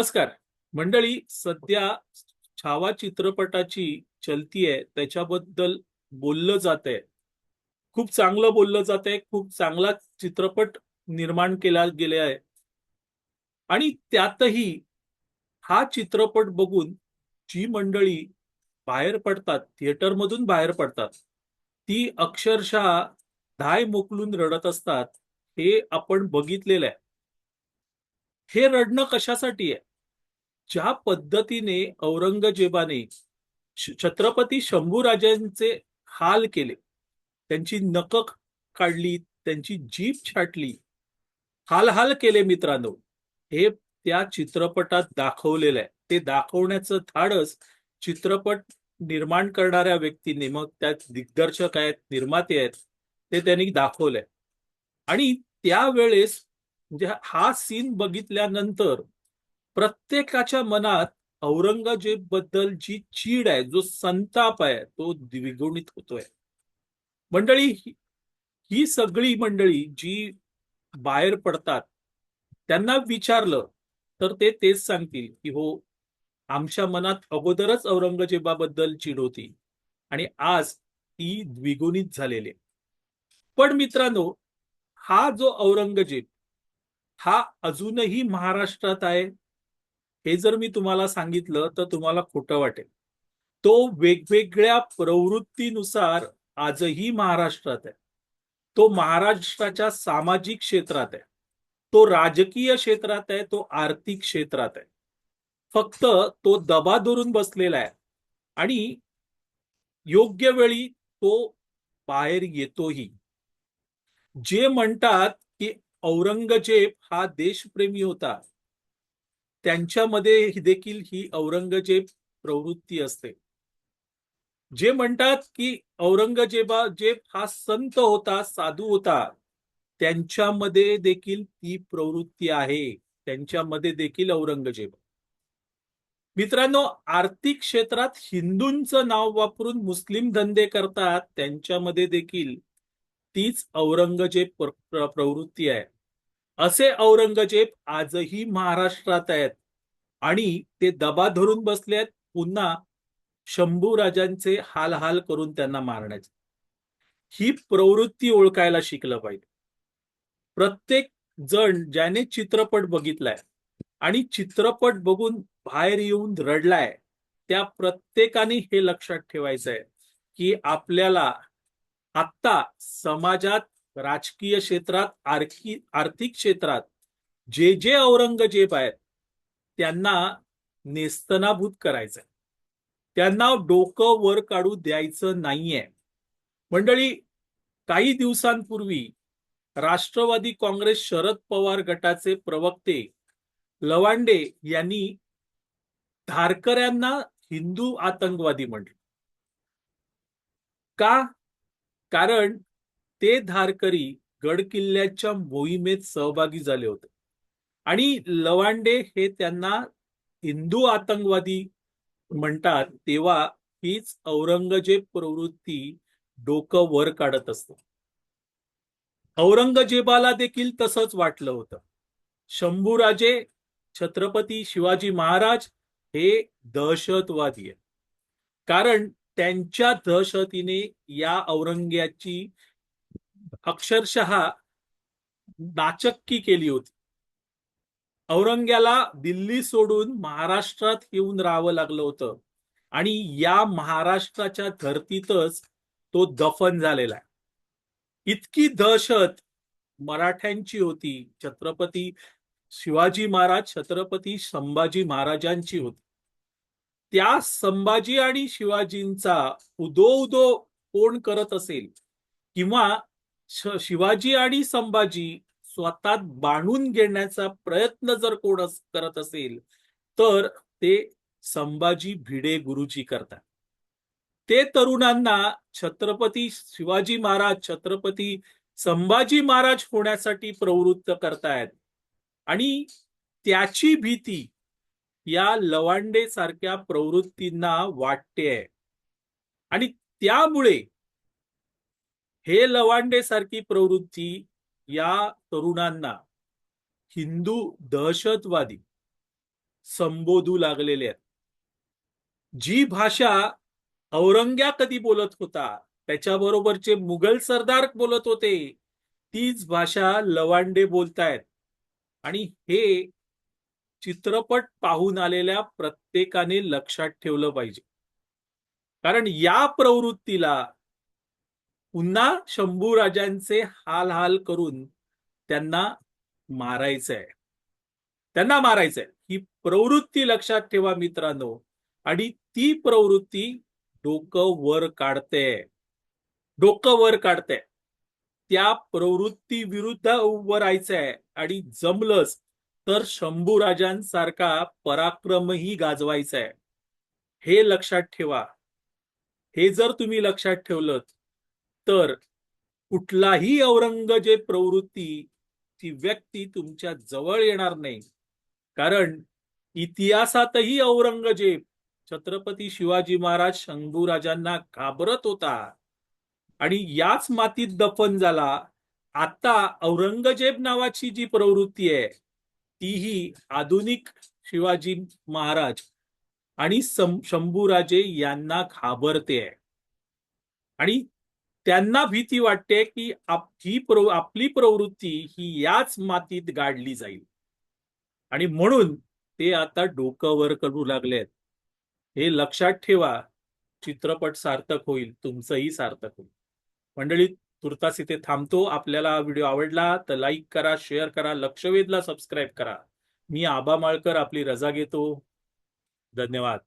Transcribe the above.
नमस्कार. मंडळी सध्या छावा चित्रपटाची चलती आहे. त्याच्याबद्दल बोललं जात आहे. खूप चांगलं बोललं जात आहे. खूप चांगला चित्रपट निर्माण केला गेले आहे. आणि त्यातही हा चित्रपट बघून जी मंडळी बाहेर पडतात थिएटरमधून बाहेर पडतात ती अक्षरशः धाय मोकलून रडत असतात हे आपण बघितलेलं आहे. हे रडणं कशासाठी आहे? ज्या पद्धतीने औरंगजेबाने छत्रपती शंभूराजांचे हाल केले त्यांची नक काढली त्यांची जीभ छाटली हाल हाल केले मित्रांनो हे त्या चित्रपटात दाखवलेलं आहे ते दाखवण्याचं धाडस चित्रपट निर्माण करणाऱ्या व्यक्तीने मग त्यात दिग्दर्शक आहेत निर्माते आहेत ते त्यांनी दाखवलंय. आणि त्यावेळेस म्हणजे हा सीन बघितल्यानंतर प्रत्येकाच्या मनात औरंगजेबबद्दल जी चीड आहे जो संताप आहे तो द्विगुणित होतोय. मंडळी ही- सगळी मंडळी जी बाहेर पडतात त्यांना विचारलं तर ते तेच सांगतील की हो आमच्या मनात अगोदरच औरंगजेबाबद्दल चीड होती आणि आज ती द्विगुणित झालेली पण मित्रांनो हा जो औरंगजेब हा अजूनही महाराष्ट्रात आहे हे जर मी तुम्हाला सांगितलं तर तुम्हाला खोटं वाटेल. तो वेगवेगळ्या प्रवृत्तीनुसार आजही महाराष्ट्रात आहे. तो महाराष्ट्राच्या सामाजिक क्षेत्रात आहे. तो राजकीय क्षेत्रात आहे तो आर्थिक क्षेत्रात आहे. फक्त तो दबा धरून बसलेला आहे. आणि योग्य वेळी तो बाहेर येतोही. जे म्हणतात की औरंगजेब हा देशप्रेमी होता त्यांच्यामध्ये देखील ही औरंगजेब प्रवृत्ती असते. जे म्हणतात की औरंगजेबा जेब हा संत होता साधू होता त्यांच्यामध्ये देखील ती प्रवृत्ती आहे. त्यांच्यामध्ये देखील औरंगजेब. मित्रांनो आर्थिक क्षेत्रात हिंदूंचं नाव वापरून मुस्लिम धंदे करतात त्यांच्यामध्ये देखील तीच औरंगजेब प्रवृत्ती आहे. असे औरंगजेब आजही महाराष्ट्रात आहेत. आणि ते दबा धरून बसले आहेत पुन्हा शंभू राजांचे हाल हाल करून त्यांना मारण्याचे. ही प्रवृत्ती ओळखायला शिकलं पाहिजे. प्रत्येक जण ज्याने चित्रपट बघितलाय आणि चित्रपट बघून बाहेर येऊन रडलाय त्या प्रत्येकाने हे लक्षात ठेवायचं आहे की आपल्याला आत्ता समाजात राजकीय क्षेत्रात आर्थिक आर्थिक क्षेत्रात जे जे औरंगजेब आहेत त्यांना नेस्तनाभूत करायचंय. त्यांना डोकं वर काढू द्यायचं नाहीये. मंडळी काही दिवसांपूर्वी राष्ट्रवादी काँग्रेस शरद पवार गटाचे प्रवक्ते लवांडे यांनी धारकऱ्यांना हिंदू आतंकवादी म्हटले. का? कारण ते धारकरी गड किल्ल्याच्या मोहिमेत सहभागी झाले होते. आणि लवांडे हे त्यांना हिंदू आतंकवादी म्हणतात तेव्हा हीच औरंगजेब प्रवृत्ती डोकं वर काढत असते. औरंगजेबाला देखील तसंच वाटलं होतं. शंभूराजे छत्रपती शिवाजी महाराज हे दहशतवादी आहे कारण त्यांच्या दहशतीने या औरंग्याची अक्षरशः नाचक्की केली होती. औरंग्याला दिल्ली सोडून महाराष्ट्रात येऊन राहावं लागलं होतं. आणि या महाराष्ट्राच्या धर्तीतच तो दफन झालेला आहे. इतकी दहशत मराठ्यांची होती. छत्रपती शिवाजी महाराज छत्रपती संभाजी महाराजांची होती. त्या संभाजी आणि शिवाजींचा उदो उदो कोण करत असेल? किंवा शिवाजी आणि संभाजी स्वतः बांधून घेण्याचा प्रयत्न जर कोण करत असेल तर ते संभाजी भिडे गुरुजी करतात. ते तरुणांना छत्रपती शिवाजी महाराज छत्रपती संभाजी महाराज होण्यासाठी प्रवृत्त करतायत. आणि त्याची भीती या लवांडे सारख्या प्रवृत्तींना वाटते आहे आणि त्यामुळे हे लवांडे सारखी प्रवृत्ती या तरुणांना हिंदू दहशतवादी संबोधू लागलेले आहेत. जी भाषा औरंग्या कधी बोलत होता त्याच्याबरोबरचे मुघल सरदार बोलत होते तीच भाषा लवांडे बोलतायत. आणि हे चित्रपट पाहून आलेल्या प्रत्येकाने लक्षात ठेवलं पाहिजे. कारण या प्रवृत्तीला पुन्हा शंभू राजांचे हाल हाल करून त्यांना मारायचंय. त्यांना मारायचंय. ही प्रवृत्ती लक्षात ठेवा मित्रांनो. आणि ती प्रवृत्ती डोकं वर काढते. डोकं वर काढते. त्या प्रवृत्ती विरुद्ध उभं राहायचंय. आणि जमलंच तर शंभू राजांसारखा पराक्रमही गाजवायचा आहे हे लक्षात ठेवा. हे जर तुम्ही लक्षात ठेवलं तर कुठलाही औरंगजेब प्रवृत्ती ती व्यक्ती तुमच्या जवळ येणार नाही. कारण इतिहासातही औरंगजेब छत्रपती शिवाजी महाराज शंभूराजांना घाबरत होता. आणि याच मातीत दफन झाला. आता औरंगजेब नावाची जी प्रवृत्ती आहे तीही आधुनिक शिवाजी महाराज आणि शंभूराजे यांना घाबरते. आहे आणि त्यांना भीती वाटते की आप- ही प्रव आपली प्रवृत्ती ही याच मातीत गाडली जाईल. आणि म्हणून ते आता डोकं वर करू लागलेत. हे लक्षात ठेवा चित्रपट सार्थक होईल तुमचंही सार्थक होईल. मंडळी तुर्तास इथे थांबतो. आपल्याला व्हिडिओ आवडला तर लाईक करा शेअर करा लक्षवेधला सबस्क्राईब करा. मी आबा माळकर आपली रजा घेतो. धन्यवाद.